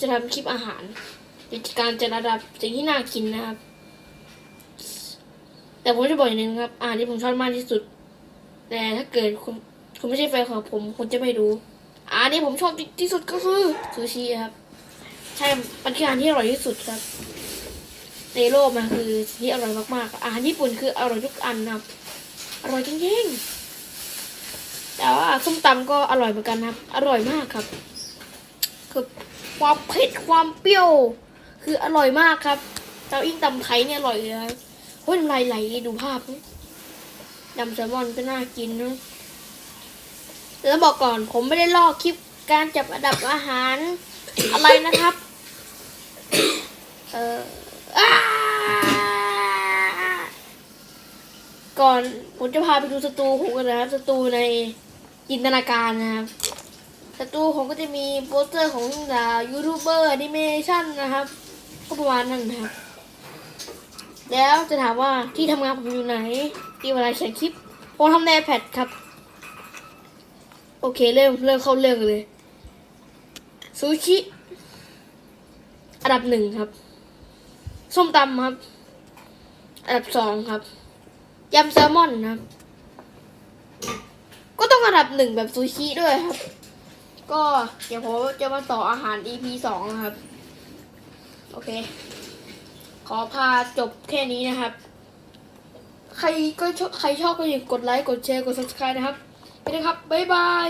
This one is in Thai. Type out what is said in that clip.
จะทำคลิปอาหารเป็นการจัดระดับสิ่งที่น่ากินนะครับ แต่ผมจะบอกอย่างหนึงครับอาหารที่ผมชอบมากที่สุด แต่ถ้าเกิดคุณคุณไม่ใช่แฟนของผมคุณจะไม่รู้อาหารที่ผมชอบที่สุดก็คือซูชิครับ ใช่มันคือาหารที่อร่อยที่สุดครับในโลกมันคือสิ่งที่อร่อยมากๆ อาหารญี่ปุ่นคืออร่อยทุกอันนะครับ อร่อยจริงๆแต่ว่าส้มตำก็อร่อยเหมือนกันครับ อร่อยมากครับ คือ ความเผ็ดความเปรี้ยว คืออร่อยมากครับเต้าอิงตำไทยเนี่ยอร่อยเลยครับโอ้ยน้ำลายไหลดูภาพนะยำแซลมอนก็น่ากินนะแล้วบอกก่อนผมไม่ได้ลอกคลิปการจับอันดับอาหารอะไรนะครับ เออก่อนผมจะพาไปดูสตูผมกันนะครับสตูในจินตนาการนะครับ สตูผมก็จะมีโปสเตอร์ของดายูทูบเบอร์อนิเมชันนะครับก็ประมาณนั้นนะครับ แล้วจะถามว่าที่ทำงานผมอยู่ไหน ที่เวลาเขียนคลิปผมทำใน iPad ครับ โอเคเริ่มเริ่มเข้าเรื่องเลยซูชิอันดับหนึ่งครับ ส้มตำครับ อันดับสองครับยำแซลมอนครับ ก็ต้องอันดับหนึ่งแบบซูชิด้วยครับ ก็เดี๋ยวผมจะมาต่ออาหาร EP สองนะครับ โอเค ขอพาจบแค่นี้นะครับ ใครก็ใครชอบก็อย่ากดไลค์ กดแชร์ กด subscribe นะครับไปนะครับ บ๊ายบาย